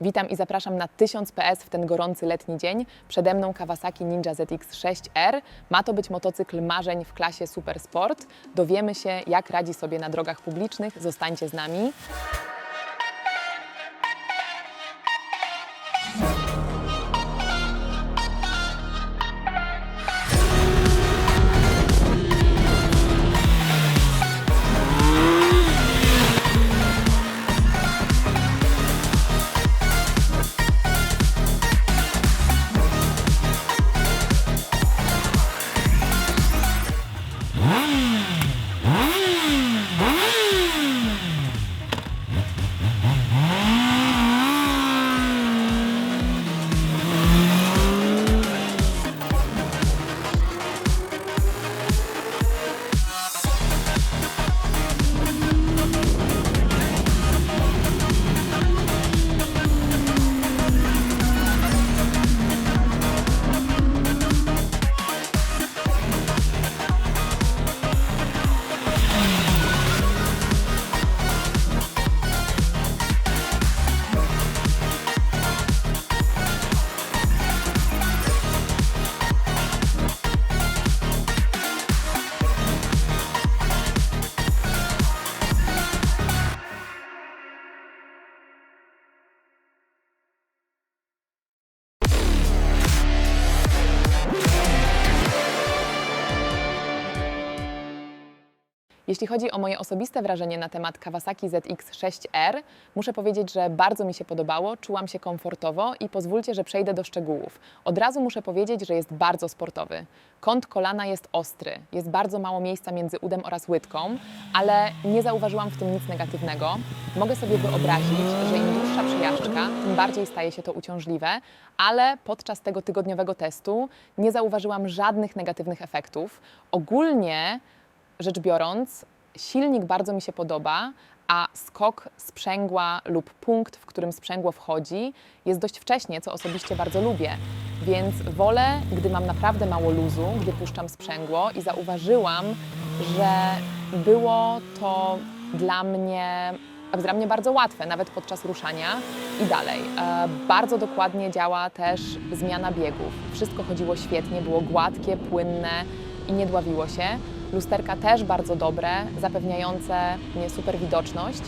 Witam i zapraszam na 1000 PS w ten gorący letni dzień. Przede mną Kawasaki Ninja ZX6R. Ma to być motocykl marzeń w klasie Super Sport. Dowiemy się, jak radzi sobie na drogach publicznych. Zostańcie z nami. Jeśli chodzi o moje osobiste wrażenie na temat Kawasaki ZX6R, muszę powiedzieć, że bardzo mi się podobało, czułam się komfortowo i pozwólcie, że przejdę do szczegółów. Od razu muszę powiedzieć, że jest bardzo sportowy. Kąt kolana jest ostry, jest bardzo mało miejsca między udem oraz łydką, ale nie zauważyłam w tym nic negatywnego. Mogę sobie wyobrazić, że im dłuższa przejażdżka, tym bardziej staje się to uciążliwe, ale podczas tego tygodniowego testu nie zauważyłam żadnych negatywnych efektów. Ogólnie rzecz biorąc, silnik bardzo mi się podoba, a skok sprzęgła lub punkt, w którym sprzęgło wchodzi, jest dość wcześnie, co osobiście bardzo lubię. Więc wolę, gdy mam naprawdę mało luzu, gdy puszczam sprzęgło i zauważyłam, że było to dla mnie, dla mnie bardzo łatwe, nawet podczas ruszania i dalej. E, bardzo dokładnie działa też zmiana biegów. Wszystko chodziło świetnie, było gładkie, płynne i nie dławiło się. Lusterka też bardzo dobre, zapewniające nie super widoczność.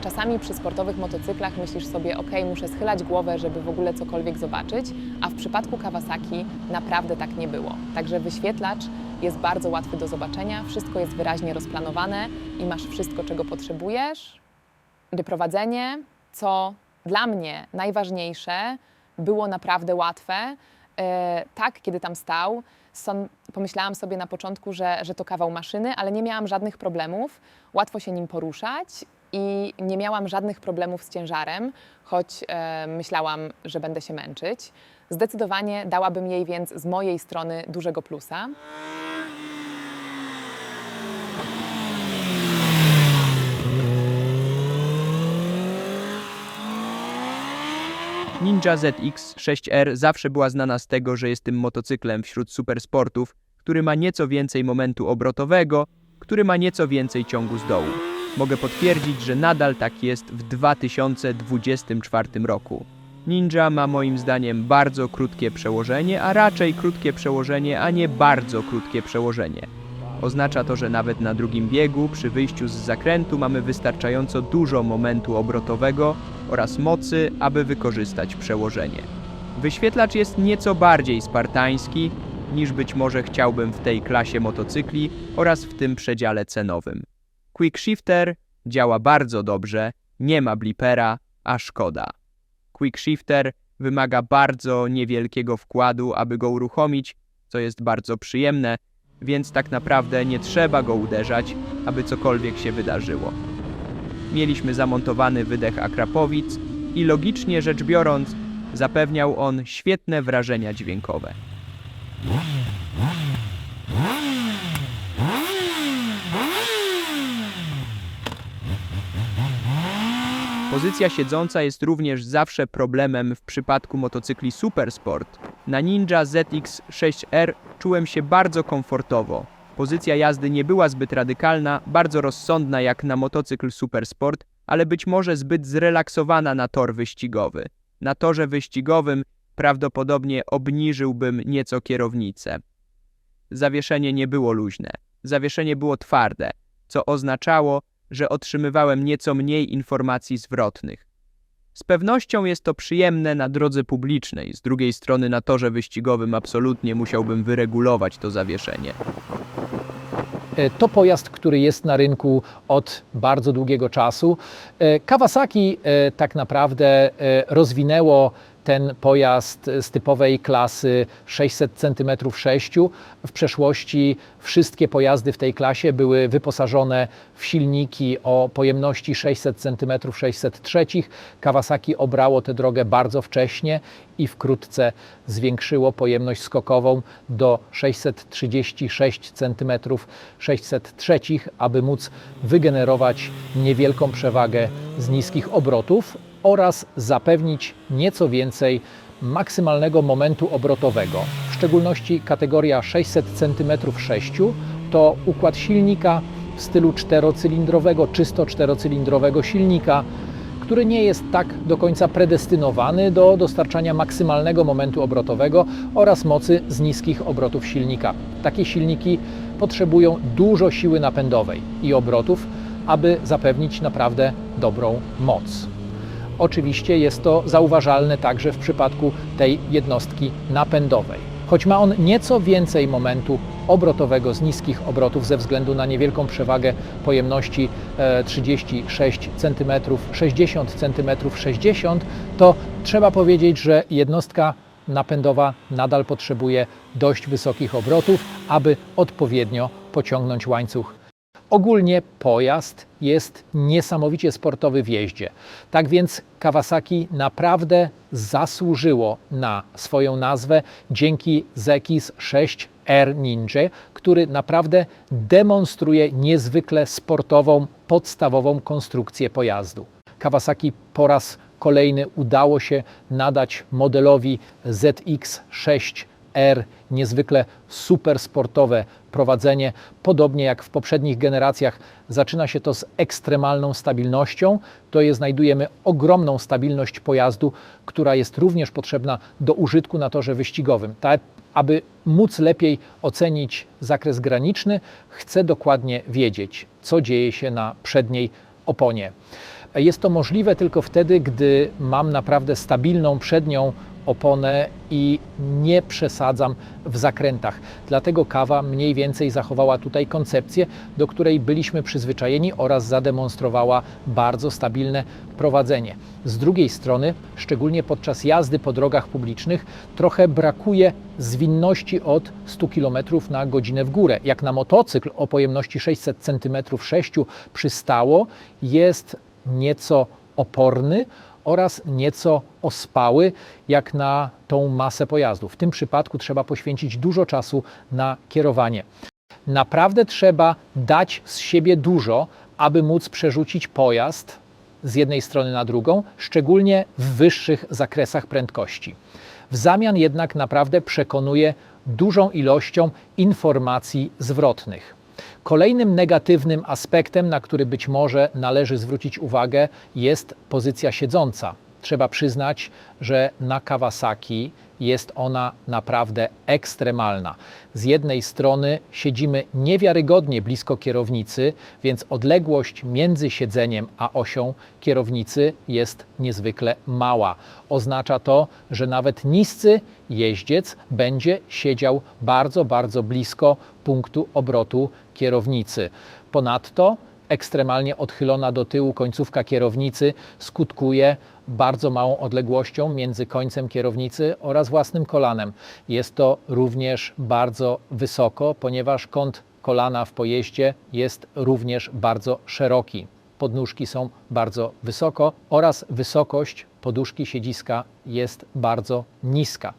Czasami przy sportowych motocyklach myślisz sobie, ok, muszę schylać głowę, żeby w ogóle cokolwiek zobaczyć, a w przypadku Kawasaki naprawdę tak nie było. Także wyświetlacz jest bardzo łatwy do zobaczenia, wszystko jest wyraźnie rozplanowane i masz wszystko, czego potrzebujesz. Prowadzenie, co dla mnie najważniejsze, było naprawdę łatwe. E, tak, kiedy tam stał, pomyślałam sobie na początku, że, że to kawał maszyny, ale nie miałam żadnych problemów. Łatwo się nim poruszać i nie miałam żadnych problemów z ciężarem, choć e, myślałam, że będę się męczyć. Zdecydowanie dałabym jej więc z mojej strony dużego plusa. Ninja ZX6R zawsze była znana z tego, że jest tym motocyklem wśród supersportów, który ma nieco więcej momentu obrotowego, który ma nieco więcej ciągu z dołu. Mogę potwierdzić, że nadal tak jest w 2024 roku. Ninja ma moim zdaniem bardzo krótkie przełożenie, a raczej krótkie przełożenie, a nie bardzo krótkie przełożenie. Oznacza to, że nawet na drugim biegu, przy wyjściu z zakrętu, mamy wystarczająco dużo momentu obrotowego oraz mocy, aby wykorzystać przełożenie. Wyświetlacz jest nieco bardziej spartański, niż być może chciałbym w tej klasie motocykli oraz w tym przedziale cenowym. Quick Shifter działa bardzo dobrze, nie ma blipera, a szkoda. Quick Shifter wymaga bardzo niewielkiego wkładu, aby go uruchomić, co jest bardzo przyjemne, więc tak naprawdę nie trzeba go uderzać, aby cokolwiek się wydarzyło. Mieliśmy zamontowany wydech Akrapowic i logicznie rzecz biorąc, zapewniał on świetne wrażenia dźwiękowe. Pozycja siedząca jest również zawsze problemem w przypadku motocykli Supersport. Na Ninja ZX6R czułem się bardzo komfortowo. Pozycja jazdy nie była zbyt radykalna, bardzo rozsądna jak na motocykl Supersport, ale być może zbyt zrelaksowana na tor wyścigowy. Na torze wyścigowym prawdopodobnie obniżyłbym nieco kierownicę. Zawieszenie nie było luźne. Zawieszenie było twarde, co oznaczało, że otrzymywałem nieco mniej informacji zwrotnych. Z pewnością jest to przyjemne na drodze publicznej, z drugiej strony na torze wyścigowym absolutnie musiałbym wyregulować to zawieszenie. E, To pojazd, który jest na rynku od bardzo długiego czasu. E, Kawasaki e, tak naprawdę rozwinęło ten pojazd z typowej klasy 600 cm6. W przeszłości wszystkie pojazdy w tej klasie były wyposażone w silniki o pojemności 600 cm 603. Kawasaki obrało tę drogę bardzo wcześnie i wkrótce zwiększyło pojemność skokową do 636 cm 603, aby móc wygenerować niewielką przewagę z niskich obrotów oraz zapewnić nieco więcej maksymalnego momentu obrotowego. W szczególności kategoria 600 cm6 to układ silnika w stylu czterocylindrowego, czysto czterocylindrowego silnika, który nie jest tak do końca predestynowany do dostarczania maksymalnego momentu obrotowego oraz mocy z niskich obrotów silnika. Takie silniki potrzebują dużo siły napędowej i obrotów, aby zapewnić naprawdę dobrą moc. Oczywiście jest to zauważalne także w przypadku tej jednostki napędowej. Choć ma on nieco więcej momentu obrotowego z niskich obrotów ze względu na niewielką przewagę pojemności e, 36 cm, 60 cm, 60, to trzeba powiedzieć, że jednostka napędowa nadal potrzebuje dość wysokich obrotów, aby odpowiednio pociągnąć łańcuch Ogólnie pojazd jest niesamowicie sportowy w jeździe. Tak więc Kawasaki naprawdę zasłużyło na swoją nazwę dzięki Zekis 6R Ninja, który naprawdę demonstruje niezwykle sportową, podstawową konstrukcję pojazdu. Kawasaki po raz kolejny udało się nadać modelowi ZX6R niezwykle super sportowe prowadzenie. Podobnie jak w poprzednich generacjach, zaczyna się to z ekstremalną stabilnością. To je znajdujemy ogromną stabilność pojazdu, która jest również potrzebna do użytku na torze wyścigowym. Tak, aby móc lepiej ocenić zakres graniczny, chcę dokładnie wiedzieć, co dzieje się na przedniej oponie. Jest to możliwe tylko wtedy, gdy mam naprawdę stabilną przednią oponę i nie przesadzam w zakrętach. Dlatego kawa mniej więcej zachowała tutaj koncepcję, do której byliśmy przyzwyczajeni oraz zademonstrowała bardzo stabilne prowadzenie. Z drugiej strony, szczególnie podczas jazdy po drogach publicznych, trochę brakuje zwinności od 100 km na godzinę w górę. Jak na motocykl o pojemności 600 cm6 przystało, jest nieco oporny oraz nieco ospały, jak na tą masę pojazdów. W tym przypadku trzeba poświęcić dużo czasu na kierowanie. Naprawdę trzeba dać z siebie dużo, aby móc przerzucić pojazd z jednej strony na drugą, szczególnie w wyższych zakresach prędkości. W zamian jednak naprawdę przekonuje dużą ilością informacji zwrotnych. Kolejnym negatywnym aspektem, na który być może należy zwrócić uwagę, jest pozycja siedząca. Trzeba przyznać, że na Kawasaki jest ona naprawdę ekstremalna. Z jednej strony siedzimy niewiarygodnie blisko kierownicy, więc odległość między siedzeniem a osią kierownicy jest niezwykle mała. Oznacza to, że nawet niscy jeździec będzie siedział bardzo, bardzo blisko punktu obrotu kierownicy. Ponadto ekstremalnie odchylona do tyłu końcówka kierownicy skutkuje bardzo małą odległością między końcem kierownicy oraz własnym kolanem. Jest to również bardzo wysoko, ponieważ kąt kolana w pojeździe jest również bardzo szeroki. Podnóżki są bardzo wysoko oraz wysokość poduszki siedziska jest bardzo niska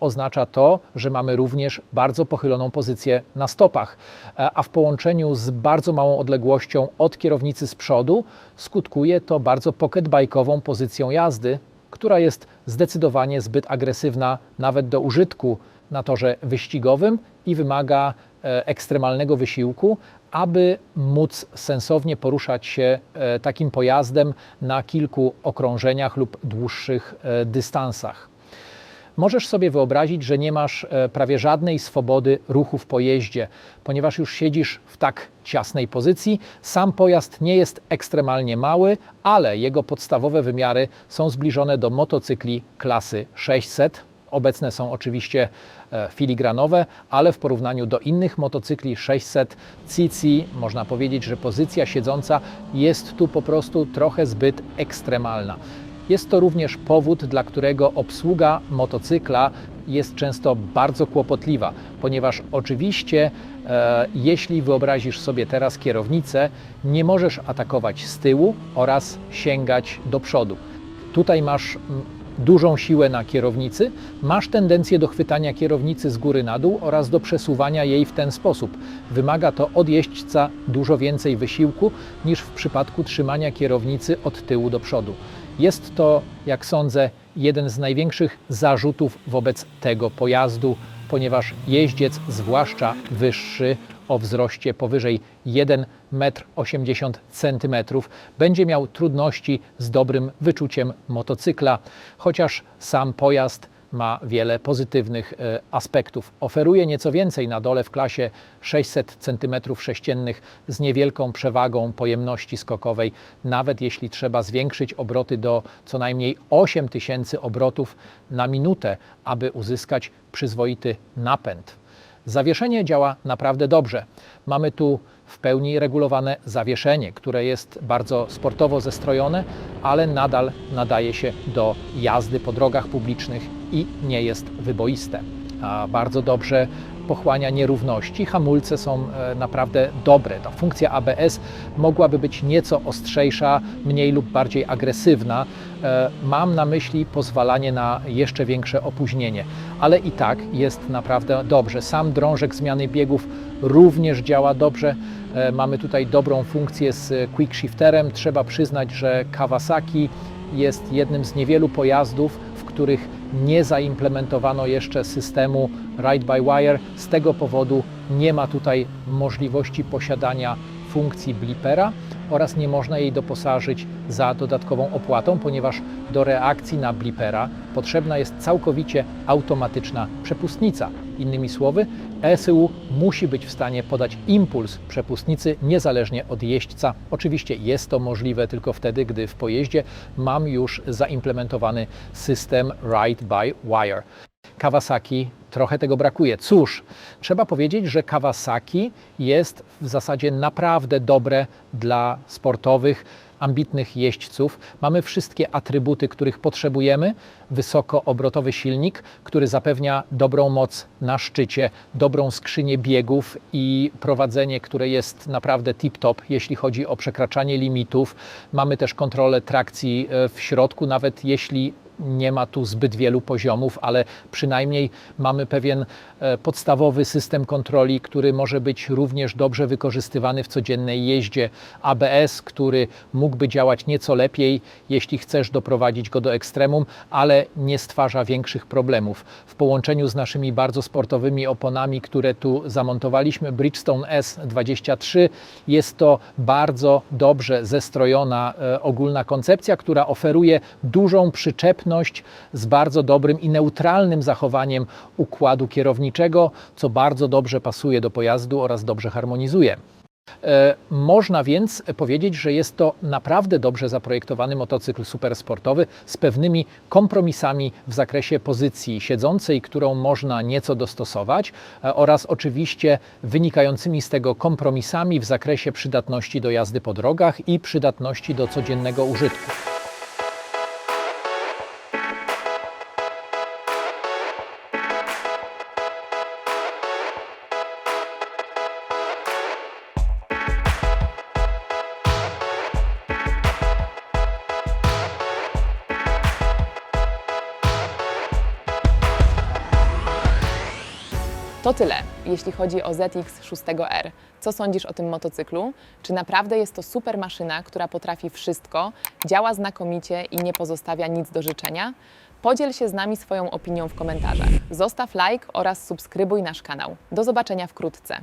oznacza to, że mamy również bardzo pochyloną pozycję na stopach, e, a w połączeniu z bardzo małą odległością od kierownicy z przodu skutkuje to bardzo pocketbike'ową pozycją jazdy, która jest zdecydowanie zbyt agresywna nawet do użytku na torze wyścigowym i wymaga e, ekstremalnego wysiłku, aby móc sensownie poruszać się e, takim pojazdem na kilku okrążeniach lub dłuższych dystansach. Możesz sobie wyobrazić, że nie masz e, prawie żadnej swobody ruchu w pojeździe, ponieważ już siedzisz w tak ciasnej pozycji. Sam pojazd nie jest ekstremalnie mały, ale jego podstawowe wymiary są zbliżone do motocykli klasy 600. Obecne są oczywiście e, filigranowe, ale w porównaniu do innych motocykli 600 CC można powiedzieć, że pozycja siedząca jest tu po prostu trochę zbyt ekstremalna. Jest to również powód, dla którego obsługa motocykla jest często bardzo kłopotliwa, ponieważ oczywiście, e, jeśli wyobrazisz sobie teraz kierownicę, nie możesz atakować z tyłu oraz sięgać do przodu. Tutaj masz dużą siłę na kierownicy, masz tendencję do chwytania kierownicy z góry na dół oraz do przesuwania jej w ten sposób. Wymaga to od jeźdźca dużo więcej wysiłku niż w przypadku trzymania kierownicy od tyłu do przodu. Jest to, jak sądzę, jeden z największych zarzutów wobec tego pojazdu, ponieważ jeździec, zwłaszcza wyższy, o wzroście powyżej 1,80 m, będzie miał trudności z dobrym wyczuciem motocykla, chociaż sam pojazd ma wiele pozytywnych e, aspektów. Oferuje nieco więcej na dole w klasie 600 cm3 z niewielką przewagą pojemności skokowej, nawet jeśli trzeba zwiększyć obroty do co najmniej 8000 obrotów na minutę, aby uzyskać przyzwoity napęd. Zawieszenie działa naprawdę dobrze. Mamy tu w pełni regulowane zawieszenie, które jest bardzo sportowo zestrojone, ale nadal nadaje się do jazdy po drogach publicznych i nie jest wyboiste. Bardzo dobrze pochłania nierówności. Hamulce są e, naprawdę dobre. Ta funkcja ABS mogłaby być nieco ostrzejsza, mniej lub bardziej agresywna. E, Mam na myśli pozwalanie na jeszcze większe opóźnienie, ale i tak jest naprawdę dobrze. Sam drążek zmiany biegów również działa dobrze. E, Mamy tutaj dobrą funkcję z quick shifterem. Trzeba przyznać, że Kawasaki jest jednym z niewielu pojazdów, w których nie zaimplementowano jeszcze systemu Ride by Wire. Z tego powodu nie ma tutaj możliwości posiadania funkcji blipera oraz nie można jej doposażyć za dodatkową opłatą, ponieważ do reakcji na blipera potrzebna jest całkowicie automatyczna przepustnica. Innymi słowy, ESU musi być w stanie podać impuls przepustnicy niezależnie od jeźdźca. Oczywiście jest to możliwe tylko wtedy, gdy w pojeździe mam już zaimplementowany system Ride by Wire. Kawasaki trochę tego brakuje. Cóż, trzeba powiedzieć, że Kawasaki jest w zasadzie naprawdę dobre dla sportowych, ambitnych jeźdźców. Mamy wszystkie atrybuty, których potrzebujemy. Wysokoobrotowy silnik, który zapewnia dobrą moc na szczycie, dobrą skrzynię biegów i prowadzenie, które jest naprawdę tip-top, jeśli chodzi o przekraczanie limitów. Mamy też kontrolę trakcji e, w środku, nawet jeśli nie ma tu zbyt wielu poziomów, ale przynajmniej mamy pewien e, podstawowy system kontroli, który może być również dobrze wykorzystywany w codziennej jeździe. ABS, który mógłby działać nieco lepiej, jeśli chcesz doprowadzić go do ekstremum, ale nie stwarza większych problemów. W połączeniu z naszymi bardzo sportowymi oponami, które tu zamontowaliśmy, Bridgestone S23, jest to bardzo dobrze zestrojona e, ogólna koncepcja, która oferuje dużą przyczepność z bardzo dobrym i neutralnym zachowaniem układu kierowniczego, co bardzo dobrze pasuje do pojazdu oraz dobrze harmonizuje. E, Można więc powiedzieć, że jest to naprawdę dobrze zaprojektowany motocykl supersportowy z pewnymi kompromisami w zakresie pozycji siedzącej, którą można nieco dostosować, e, oraz oczywiście wynikającymi z tego kompromisami w zakresie przydatności do jazdy po drogach i przydatności do codziennego użytku. To tyle, jeśli chodzi o ZX 6R. Co sądzisz o tym motocyklu? Czy naprawdę jest to super maszyna, która potrafi wszystko, działa znakomicie i nie pozostawia nic do życzenia? Podziel się z nami swoją opinią w komentarzach. Zostaw like oraz subskrybuj nasz kanał. Do zobaczenia wkrótce.